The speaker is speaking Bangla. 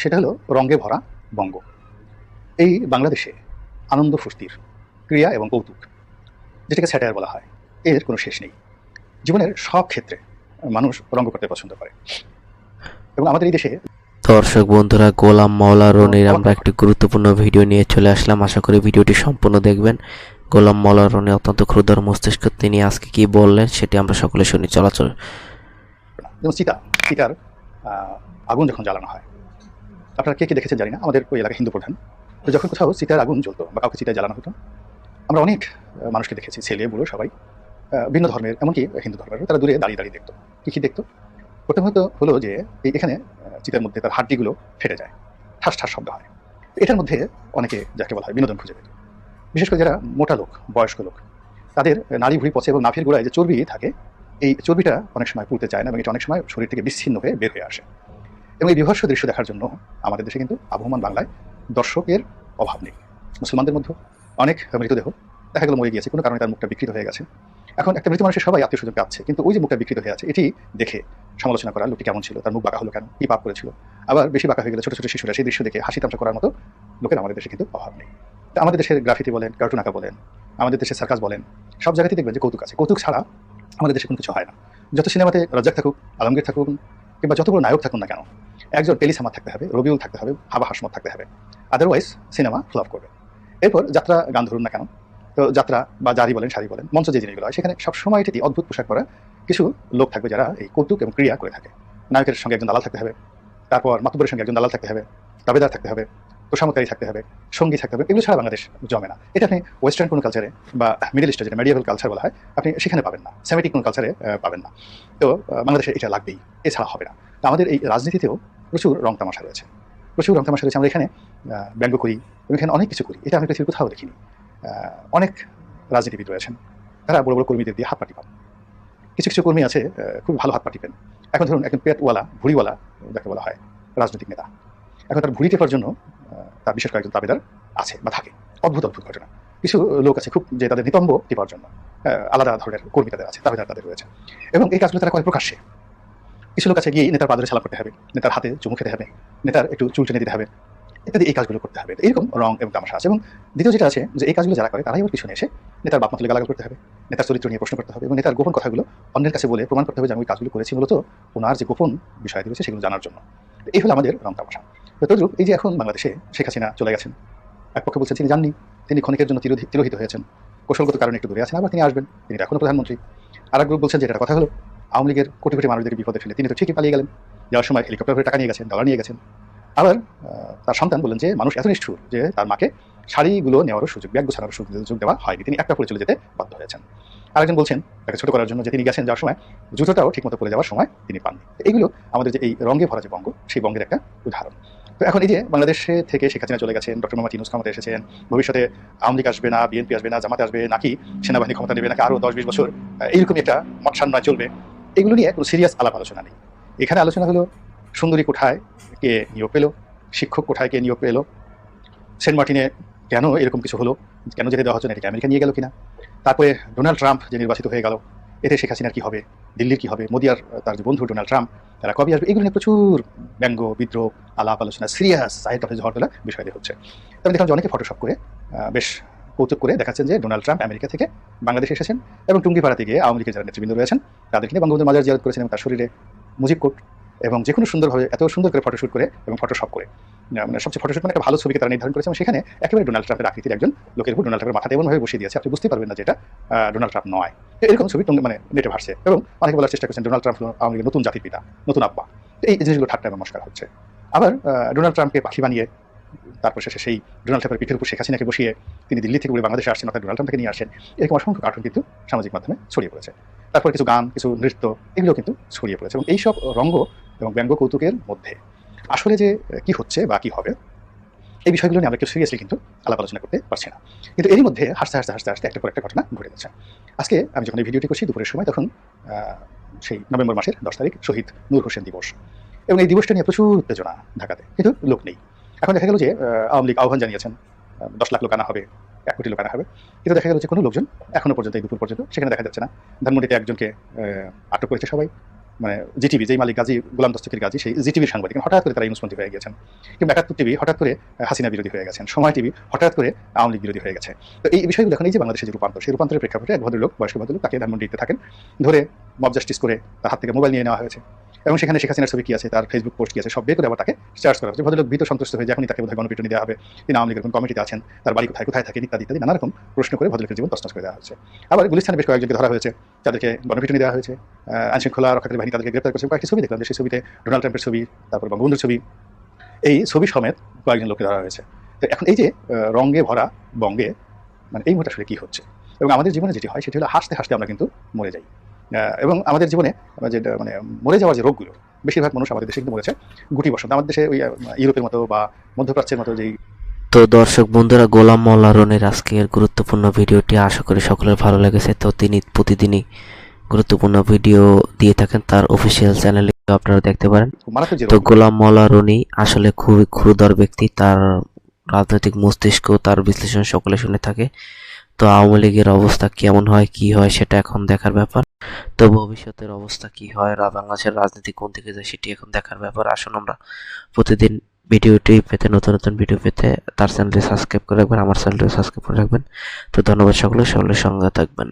সেটা হলো রঙ্গে ভরা বঙ্গ। এই বাংলাদেশে আনন্দ ফুর্তির ক্রিয়া এবং কৌতুক যেটাকে স্যাটায়ার বলা হয় এর কোনো শেষ নেই। জীবনের সব ক্ষেত্রে মানুষ রঙ্গ করতে পছন্দ করে। এবং আমাদের এই দেশে দর্শক বন্ধুরা গোলাম মাওলা রনির আমরা একটি গুরুত্বপূর্ণ ভিডিও নিয়ে চলে আসলাম। আশা করি ভিডিওটি সম্পূর্ণ দেখবেন। গোলাম মাওলা রনি অত্যন্ত ক্ষুদ্র মস্তিষ্ক তিনি আজকে কি বললেন সেটি আমরা সকলে শুনি। চলাচল যেমন চিতা চিতার আগুন যখন জ্বালানো হয় আপনারা কে কে দেখেছেন জানি না, আমাদের ওই এলাকা হিন্দু প্রধান। তো যখন কোথাও চিতার আগুন জ্বলতো বা কাউকে চিতায় জ্বালানো হতো, আমরা অনেক মানুষকে দেখেছি, ছেলে, বুড়ো, সবাই ভিন্ন ধর্মের, এমনকি হিন্দু ধর্মের তারা দূরে দাঁড়িয়ে দাঁড়িয়ে দেখতো, কী কী দেখতো। প্রথম হয়তো হলো যে, এই এখানে চিতার মধ্যে তার হাড্ডিগুলো ফেটে যায়, ঠাস ঠাস শব্দ হয়। এটার মধ্যে অনেকে যাকে বলা হয় বিনোদন খুঁজে পেত। বিশেষ করে যারা মোটা লোক, বয়স্ক লোক, তাদের নাড়ি ভুঁড়ি পচে এবং নাফির গোড়ায় যে চর্বি থাকে, এই চর্বিটা অনেক সময় পুড়তে চায় না এবং এটা অনেক সময় শরীর থেকে বিচ্ছিন্ন হয়ে বের হয়ে আসে। এবং এই বিভৎস দৃশ্য দেখার জন্য আমাদের দেশে কিন্তু আবহমান বাংলায় দর্শকের অভাব নেই। মুসলমানদের মধ্যে অনেক মৃতদেহ দেখা গেল মরে গিয়েছে, কোনো কারণে তার মুখটা বিকৃত হয়ে গেছে। এখন একটা মৃত মানুষের সবাই আত্মীয় স্বজন পাচ্ছে কিন্তু ওই যে মুখটা বিকৃত হয়ে আছে, এটি দেখে, সমালোচনা করা, লোকটি কেমন ছিল, তার মুখ বাঁকা হলো কেন, কি পাপ করেছিল? আবার বেশি বাঁকা হয়ে গেলে ছোট ছোট শিশুরা সেই দৃশ্য দেখে হাসি তামসা করার মতো লোকের আমাদের দেশে কিন্তু অভাব নেই। তা আমাদের দেশের গ্রাফিতি বলেন কার্টুন আঁকা বলেন, আমাদের দেশের সার্কাস বলেন, সব জায়গাতেই দেখবেন যে কৌতুক আছে। কৌতুক ছাড়া আমাদের দেশে কোনো কিছু হয় না। যত সিনেমাতে রাজ্জাক থাকুক, আলমগীর থাকুক কিংবা যতগুলো নায়ক থাকুন না কেন, একজন টেলিসামা থাকতে হবে, রবিউল থাকতে হবে, হাবা হাসমত থাকতে হবে। আদারওয়াইজ সিনেমা ফ্লপ করবে। এরপর যাত্রা গান ধরুন না কেন, তো যাত্রা বা জারি বলেন শাড়ি বলেন, মঞ্চ যে জিনিসগুলো হয়, সেখানে সবসময় এটি অদ্ভুত পোশাক পরা কিছু লোক থাকবে যারা এই কৌতুক এবং ক্রিয়া করে থাকে। নায়কের সঙ্গে একজন দালাল থাকতে হবে, তারপর মাতুবরের সঙ্গে একজন দালাল থাকতে হবে দাবেদার থাকতে হবে তোষামতকারী থাকতে হবে, সঙ্গী থাকতে হবে, এগুলো ছাড়া বাংলাদেশ জমে না। এটা আপনি ওয়েস্টার্ন কোনো কালচারে বা মিডল ইস্টে যেটা মেডিয়াল কালচার বলা হয়, আপনি সেখানে পাবেন না। সেমেটিক কোনো কালচারে পাবেন না। তো বাংলাদেশে এটা লাগবেই, এছাড়া হবে না। আমাদের এই রাজনীতিতেও প্রচুর রং তামাশা রয়েছে। প্রচুর রং তামাশা রয়েছে। আমরা এখানে ব্যঙ্গ করি, এবং এখানে অনেক কিছু করি। এটা আমি পৃথিবীর কোথাও দেখিনি। অনেক রাজনীতিবিদ রয়েছেন। তারা বড় বড় কর্মীদের দিয়ে হাত পাটি পান কিছু কিছু কর্মী আছে খুব ভালো হাত পাটিবেন এখন ধরুন, একজন পেটওয়ালা, ভুড়িওয়ালা, যাকে বলা হয়, রাজনৈতিক নেতা। এখন তার ভুড়ি টেপার জন্য তার বিশেষ কয়েকজন দাবিদার আছে বা থাকে। অদ্ভুত অদ্ভুত ঘটনা। কিছু লোক আছে খুব, যে তাদের নিতম্ব টেপার জন্য আলাদা ধরনের কর্মী তাদের আছে দাবিদার তাদের রয়েছে। এবং এই কাজগুলো তারা করে প্রকাশ্যে। কিছু লোক আছে গিয়ে নেতার পাদরে ছালা করতে হবে, নেতার হাতে চুমু খেতে হবে, নেতার একটু চুল টেনে দিতে হবে, ইত্যাদি এই কাজগুলো করতে হবে। এরকম রং এবং তামাশা আছে। এবং দ্বিতীয় যেটা আছে, যে এই কাজগুলো যারা করে, তারাই ওর পিছনে এসে নেতার বাপ মাতলে গালাগাল করতে হবে, নেতার চরিত্র নিয়ে প্রশ্ন করতে হবে এবং নেতার গোপন কথাগুলো অন্যের কাছে বলে প্রমাণ করতে হবে যে আমি কাজগুলো করেছি মূলত ওনার যে গোপন বিষয় রয়েছে সেগুলো জানার জন্য। এই হলো আমাদের রং তামাশা তো তদ্রুপ এই যে এখন বাংলাদেশে শেখ হাসিনা চলে গেছেন, এক পক্ষে বলছেন তিনি জাননি তিনি ক্ষণিকের জন্য তিরোহিত হয়েছেন। কৌশলগত কারণে একটু দূরে আছেন, আবার তিনি আসবেন, তিনি এখনও প্রধানমন্ত্রী। আর এক গ্রুপ বলছেন যে এটা কথা হলো, আওয়ামী লীগের কোটি কোটি মানুষদের বিপদে ফেলে তিনি তো ঠিকই পালিয়ে গেলেন। যাওয়ার সময় হেলিকপ্টার করে টাকা নিয়ে গেছেন ডলার নিয়ে গেছেন। আবার তার সন্তান বললেন যে মানুষ এত নিষ্ঠুর যে তার মাকে শাড়িগুলো নেওয়ারও সুযোগ, ব্যাগ গোছানোর সুযোগ দেওয়া হয়নি। তিনি একটা পরে চলে যেতে বাধ্য হয়েছেন। আরেকজন বলছেন, তাকে ছোট করার জন্য যে তিনি গেছেন যাওয়ার সময়, জুতোটাও ঠিকমতো পরে যাওয়ার সময় তিনি পাননি। এগুলো আমাদের যে এই রঙে ভরা যে বঙ্গ, সেই বঙ্গের একটা উদাহরণ। তো এখন এই যে বাংলাদেশে থেকে শেখ হাসিনা চলে গেছেন, ডক্টর মোহাম্মদ ইউনুস ক্ষমতা এসেছেন, ভবিষ্যতে আওয়ামী লীগ আসবে না, বিএনপি আসবে না, জামাতে আসবে নাকি সেনাবাহিনী ক্ষমতা নেবে নাকি আরও দশ বিশ বছর এইরকমই একটা মৎসান্নয় চলবে। এগুলো নিয়ে কোনো সিরিয়াস আলাপ আলোচনা নেই। এখানে আলোচনা হলো, সুন্দরী কোঠায় কে নিয়োগ পেল, শিক্ষক কোঠায় কে নিয়োগ পেল, সেন্ট মার্টিনে কেন এরকম কিছু হলো? কেন যেতে দেওয়া হচ্ছে না? এটাকে আমেরিকা নিয়ে গেল কিনা? তারপরে ডোনাল্ড ট্রাম্প যে নির্বাচিত হয়ে গেল, এতে শেখ হাসিনার কী হবে? দিল্লির কী হবে? মোদি আর তার যে বন্ধু ডোনাল্ড ট্রাম্প, তারা কবে আসবে? এগুলো নিয়ে প্রচুর ব্যঙ্গ, বিদ্রোহ, আলাপ আলোচনা, সিরিয়াস সাইড অফিস ঝড় তোলা বিষয় দিয়ে হচ্ছে তবে দেখলাম যে অনেকে ফটোশপ করে বেশ কৌতুক করে দেখাচ্ছেন যে ডোনাল্ড ট্রাম্প আমেরিকা থেকে বাংলাদেশে এসেছেন এবং টুঙ্গিপাড়াতে গিয়ে আওয়ামী লীগের যারা নেতৃবৃন্দ রয়েছেন, তাদেরকে নিয়ে বঙ্গবন্ধু মাজার জিয়ারত করেছেন এবং তার শরীরে মুজিব কোট এবং যে কোনো সুন্দরভাবে, এত সুন্দর করে ফটোশ্যুট করে এবং ফটোশপ করে। মানে সবচেয়ে ফটোশ্যুট মানে একটা ভালো ছবিকে তারা নির্ধারণ করেছে এবং সেখানে একেবারে ডোনাল্ড ট্রাম্পের আকৃতির একজন লোকের উপর ডোনাল্ড ট্রাম্পের মাথাতে এমনভাবে বসিয়ে দিয়েছে, আপনি বুঝতে পারবেন না যে এটা ডোনাল্ড ট্রাম্প নয়। এরকম ছবি মানে নেটে ভাসছে এবং অনেকে বলার চেষ্টা করছেন ডোনাল্ড ট্রাম্প লীগের নতুন জাতির পিতা, নতুন আব্বা। এই জিনিসগুলো ঠাট্টা নমস্কার হচ্ছে। আবার ডোনাল্ড ট্রাম্পকে পাখি বানিয়ে, তারপর শেষে সেই ডোনাল্ড ট্রাম্পের পিঠের উপর শেখ হাসিনাকে বসিয়ে তিনি দিল্লি থেকে উড়ে বাংলাদেশে আসছেন, অর্থাৎ ডোনাল্ড ট্রাম্পকে নিয়ে আসেন এরকম অসংখ্য কার্টুন কিন্তু সামাজিক মাধ্যমে ছড়িয়ে পড়েছে। তারপর কিছু গান, কিছু নৃত্য, এগুলো কিন্তু ছড়িয়ে পড়েছে। এবং এইসব রঙ্গ এবং ব্যঙ্গ কৌতুকের মধ্যে আসলে যে কি হচ্ছে বা কি হবে, এই বিষয়গুলো নিয়ে আমরা কেউ সিরিয়াসলি কিন্তু আলাপ আলোচনা করতে পারছি না। কিন্তু এরই মধ্যে হাসতে হাসতে হাসতে হাসতে একটা পর একটা ঘটনা ঘটে যাচ্ছে। আজকে আমি যখন এই ভিডিওটি করছি, দুপুরের সময় তখন সেই নভেম্বর মাসের দশ তারিখ শহীদ নূর হোসেন দিবস। এবং এই দিবসটা নিয়ে প্রচুর উত্তেজনা ঢাকাতে। কিন্তু লোক নেই। এখন দেখা গেল যে আওয়ামী লীগ আহ্বান জানিয়েছেন দশ লাখ লোক আনা হবে। এক কোটি লোক আনা হবে। কিন্তু দেখা গেল যে কোনো লোকজন এখনও পর্যন্ত, এই দুপুর পর্যন্ত সেখানে দেখা যাচ্ছে না। ধানমন্ডিতে একজনকে আটক করেছে সবাই। মানে জিটিভি, যেই মালিক গাজী, গোলাম দস্তকির গাজী, সেই জিটিভির সাংবাদিক। হঠাৎ করে তারা ইউনুসপন্থী হয়ে গেছেন। কিংবা একাত্তর টিভি হঠাৎ করে হাসিনা বিরোধী হয়ে গেছেন। সময় টিভি হঠাৎ করে আওয়ামী লীগ বিরোধী হয়ে গেছে। তো এই বিষয়গুলো এখন এই যে বাংলাদেশের যে রূপান্তর, সেই রূপান্তরের প্রেক্ষাপটে এক ভদ্রলোক, বয়স্ক ভদ্রলোক তাকে ধানমন্ডিতে থাকেন। ধরে মব জাস্টিস করে তার হাত থেকে মোবাইল নিয়ে নেওয়া হয়েছে। এবং সেখানে শেখ হাসিনার ছবি কি আছে, তার ফেসবুক পোস্ট কি আছে, সব বের করে আবার তাকে চার্জ করা হচ্ছে ভদ্রলোক ভীত সন্তুষ্ট হয়ে যখনই তাকে বোধহয় গণপিটুনি দেওয়া হবে। তিনি আওয়ামী লীগের কমিটিতে আছেন, তার বাড়ি কোথায় কোথায় থাকেন ইত্যাদি ইত্যাদি নানা রকম প্রশ্ন করে ভদ্রলোকের জীবন তসনস করে দেওয়া হয়েছে। আবার গুলিস্তানে বেশ কয়েকজনকে ধরা হয়েছে, তাদেরকে গণপিটুনি দেওয়া হয়েছে। আইনশৃঙ্খলা রক্ষাকারী বাহিনী তাদেরকে গ্রেপ্তার করেছে। কয়েকটি ছবি দেখলাম সেই ছবিতে ডোনাল্ড ট্রাম্পের ছবি, তারপর বঙ্গবন্ধুর ছবি। এই ছবি সমেত কয়েকজন লোককে ধরা হয়েছে। তো এখন এই যে রঙে ভরা, বঙ্গে মানে এই মুহূর্তে আসলে কি হচ্ছে? এবং আমাদের জীবনে যেটি হয়, সেটি হলো হাসতে হাসতে আমরা কিন্তু মরে যাই। এবং আমাদের জীবনে আমরা যে মানে মরে যাওয়ার যে রোগগুলো বেশিরভাগ মানুষ আমাদের দেশে কিন্তু মরেছে। গুটি বসন্ত আমাদের দেশে ওই ইউরোপের মতো বা মধ্যপ্রাচ্যের মতো যেই তো দর্শক বন্ধুরা গোলাম মোল্লা রনির আজকের গুরুত্বপূর্ণ ভিডিওটি আশা করি সকলের ভালো লেগেছে। তো তিনি প্রতিদিনই গুরুত্বপূর্ণ ভিডিও দিয়ে থাকেন তার অফিসিয়াল চ্যানেলে আপনারা দেখতে পারেন। তো গোলাম মোল্লা রনি আসলে খুবই ক্ষুদর ব্যক্তি তার রাজনৈতিক মস্তিষ্ক তার বিশ্লেষণ সকলে শুনে থাকে। তো আওয়ামী লীগের অবস্থা কেমন হয়, কি হয় সেটা এখন দেখার ব্যাপার। তো ভবিষ্যতের অবস্থা কি হয় বাংলাদেশের রাজনীতি কোন দিকে যায় সেটি এখন দেখার ব্যাপার। আসুন আমরা প্রতিদিন ভিডিওটি পেতে, নতুন নতুন ভিডিও পেতে তার চ্যানেলটি সাবস্ক্রাইব করে রাখবেন, আমার চ্যানেলটি সাবস্ক্রাইব করে রাখবেন। তো ধন্যবাদ সকলে সকলের সঙ্গে থাকবেন।